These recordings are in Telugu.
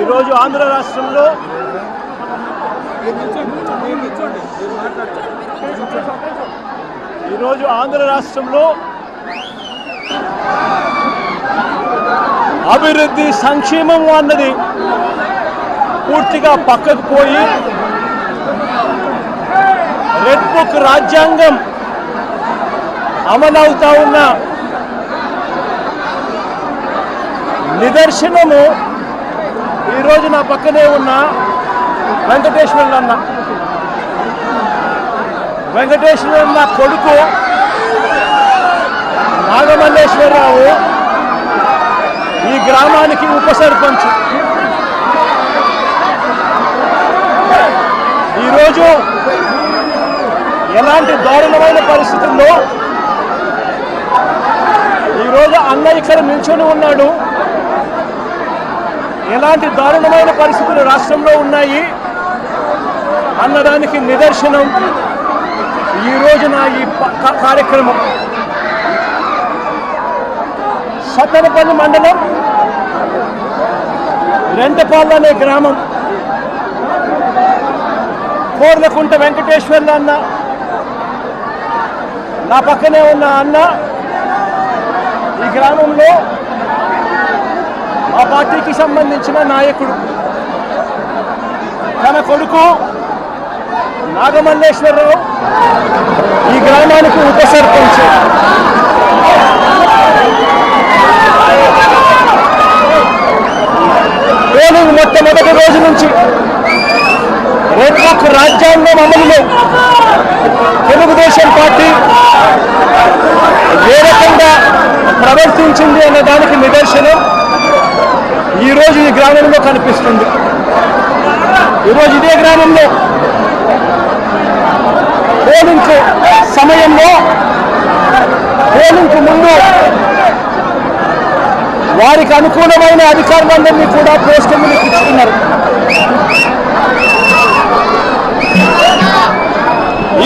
ఈరోజు ఆంధ్ర రాష్ట్రంలో ఈరోజు ఆంధ్ర రాష్ట్రంలో అభివృద్ధి సంక్షేమం అన్నది పూర్తిగా పక్కకు పోయి రెడ్ బుక్ రాజ్యాంగం అమలవుతా ఉన్న నిదర్శనము ఈరోజు నా పక్కనే ఉన్న వెంకటేశ్వరులు అన్న వెంకటేశ్వరులు అన్న కొడుకు నాగమల్లేశ్వరరావు ఈ గ్రామానికి ఉప సర్పంచ్ ఈరోజు ఎలాంటి దారుణమైన పరిస్థితుల్లో ఈరోజు అన్న ఇక్కడ నిల్చొని ఉన్నాడు. ఎలాంటి దారుణమైన పరిస్థితులు రాష్ట్రంలో ఉన్నాయి అన్నదానికి నిదర్శనం ఈ రోజున ఈ కార్యక్రమం. సత్తనపల్లి మండలం రెంటపాళ్ళు అనే గ్రామం. కోర్లకుంట వెంకటేశ్వర్లు అన్న నా పక్కనే ఉన్న అన్న ఈ గ్రామంలో ఆ పార్టీకి సంబంధించిన నాయకుడు. తన కొడుకు నాగమల్లేశ్వరరావు ఈ గ్రామానికి ఉప సర్పంచ్ పోలింగ్ మొట్టమొదటి రోజు నుంచి రేపు రాజ్యాంగం అమలులో తెలుగుదేశం పార్టీ ఏ రకంగా ప్రవర్తించింది అనే దానికి నిదర్శనం. ఈరోజు ఈ గ్రామంలో కనిపిస్తుంది. ఈరోజు ఇదే గ్రామంలో పోలింగ్ సమయంలో పోలింగ్ ముందు వారికి అనుకూలమైన అధికారులందరినీ కూడా పోస్టింగ్లు ఇచ్చుకున్నారు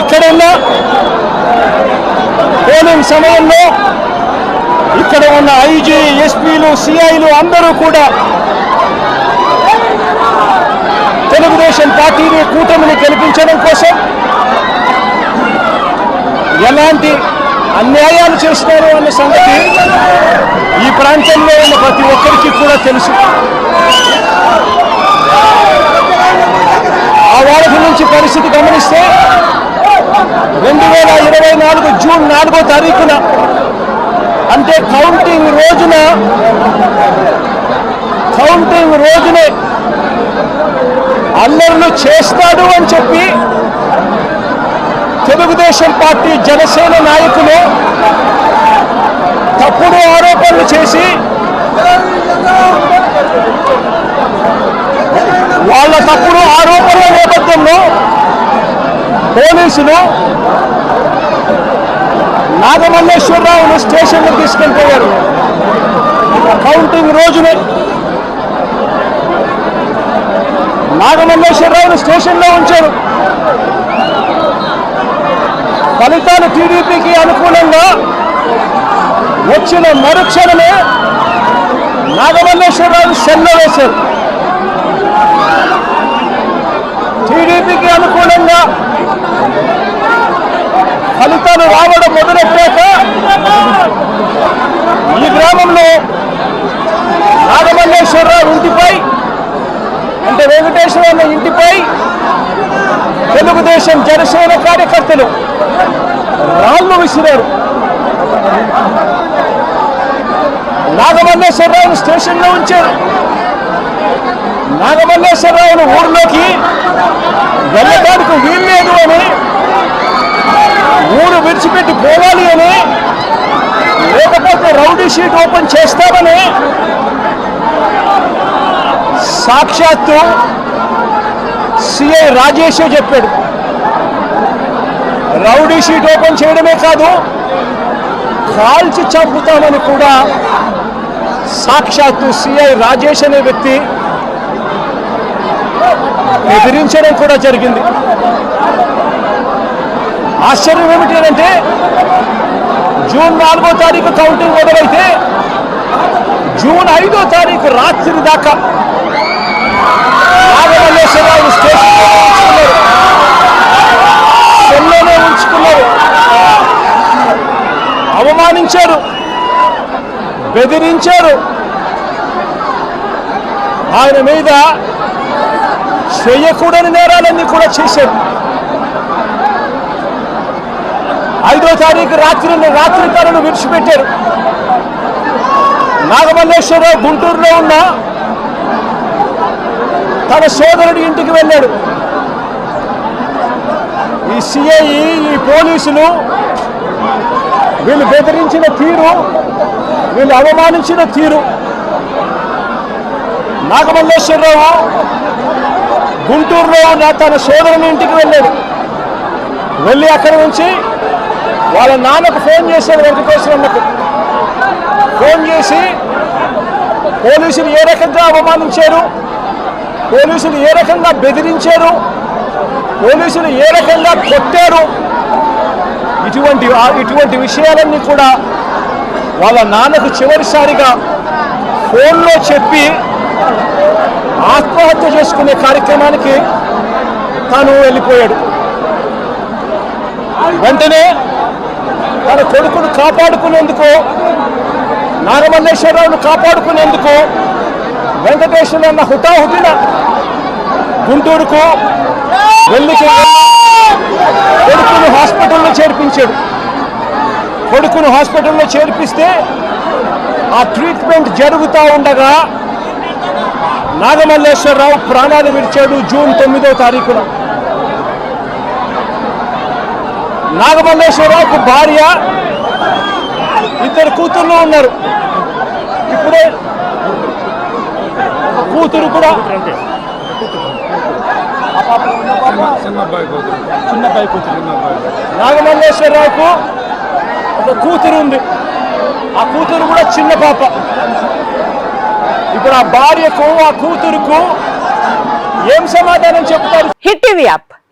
ఇక్కడున్న పోలింగ్ సమయంలో ఇక్కడ ఉన్న ఐజీ ఎస్పీలు సిఐలు అందరూ కూడా తెలుగుదేశం పార్టీని కూటమిని గెలిపించడం కోసం ఎలాంటి అన్యాయాలు చేస్తున్నారు అన్న సంగతి ఈ ప్రాంతంలో ఉన్న ప్రతి ఒక్కరికి కూడా తెలుసు. ఆ వారధి నుంచి పరిస్థితి గమనిస్తే రెండు వేల ఇరవై నాలుగు జూన్ నాలుగో తారీఖున అంటే కౌంటింగ్ రోజున కౌంటింగ్ రోజునే అల్లర్లు చేస్తాడు అని చెప్పి తెలుగుదేశం పార్టీ జనసేన నాయకులు తప్పుడు ఆరోపణలు చేసి వాళ్ళ తప్పుడు ఆరోపణల నేపథ్యంలో పోలీసులు నాగమల్లేశ్వరరావును స్టేషన్లో తీసుకెళ్ళిపోయారు. కౌంటింగ్ రోజునే నాగమల్లేశ్వరరావును స్టేషన్లో ఉంచారు. ఫలితాలు టీడీపీకి అనుకూలంగా వచ్చిన మరుక్షణమే నాగమల్లేశ్వరరావు సెల్లో వేశారు. టీడీపీకి అనుకూలంగా ఫలితాలు రావడం మొదలెట్టాక ఈ గ్రామంలో నాగమల్లేశ్వరరావు ఇంటిపై అంటే వెంకటేశ్వర ఇంటిపై తెలుగుదేశం జనసేన కార్యకర్తలు రాళ్ళు విసిరారు. నాగమల్లేశ్వరరావును స్టేషన్లో ఉంచారు. నాగమల్లేశ్వరరావును ఊరిలోకి వెళ్ళడానికి వీల్లేదు అని ఊరు విడిచిపెట్టి పోవాలి అని లేకపోతే రౌడీ షీట్ ఓపెన్ చేస్తామని సాక్షాత్తు సిఐ రాజేషే చెప్పాడు. రౌడీ షీట్ ఓపెన్ చేయడమే కాదు కాల్చి చంపుతామని కూడా సాక్షాత్తు సిఐ రాజేష్ అనే వ్యక్తి బెదిరించడం కూడా జరిగింది. ఆశ్చర్యం ఏమిటి అంటే జూన్ నాలుగో తారీఖు కౌంటింగ్ మొదలైతే జూన్ ఐదో తారీఖు రాత్రి దాకా నాగమల్లేశ్వరరావు స్టేషన్ సెల్లోనే ఉంచుకున్నారు. అవమానించారు. బెదిరించారు. ఆయన మీద చేయకూడని నేరాలన్నీ కూడా చేశారు. ఐదో తారీఖు రాత్రి రాత్రి కళను విడిచిపెట్టారు. నాగమల్లేశ్వరరావు గుంటూరులో ఉన్న తన సోదరుడి ఇంటికి వెళ్ళాడు. ఈ సిఐ ఈ పోలీసులు వీళ్ళు బెదిరించిన తీరు వీళ్ళు అవమానించిన తీరు. నాగమల్లేశ్వరరావు గుంటూరులో ఉన్న తన సోదరుని ఇంటికి వెళ్ళాడు. వెళ్ళి అక్కడి నుంచి వాళ్ళ నాన్నకు ఫోన్ చేశాడు వెంకటేశ్వరన్నకు ఫోన్ చేసి పోలీసులు ఏ రకంగా అవమానించారు? పోలీసులు ఏ రకంగా బెదిరించారు? పోలీసులు ఏ రకంగా కొట్టారు? ఇటువంటి ఇటువంటి విషయాలన్నీ కూడా వాళ్ళ నాన్నకు చివరిసారిగా ఫోన్లో చెప్పి ఆత్మహత్య చేసుకునే కార్యక్రమానికి తాను వెళ్ళిపోయాడు. వెంటనే తన కొడుకును కాపాడుకునేందుకు నారమల్లేశ్వరరావును కాపాడుకునేందుకు వెంకటేశ్వర అన్న హుటాహుటిన గుంటూరుకు వెళ్ళికి కొడుకును హాస్పిటల్లో చేర్పించాడు. కొడుకును హాస్పిటల్లో చేర్పిస్తే ఆ ట్రీట్మెంట్ జరుగుతూ ఉండగా నాగమల్లేశ్వరరావు ప్రాణాలు విడిచాడు జూన్ తొమ్మిదో తారీఖున. నాగమల్లేశ్వరరావుకు భార్య ఇద్దరు కూతుర్లు ఉన్నారు. ఇప్పుడే కూతురు కూడా చిన్నబ్బాయి కూతురు నాగమల్లేశ్వరరావుకు ఒక కూతురు ఉంది. ఆ కూతురు కూడా చిన్న పాప. ఇప్పుడు ఆ భార్యకు ఆ కూతురుకు ఏం సమాధానం చెప్తారు? Hit TV app.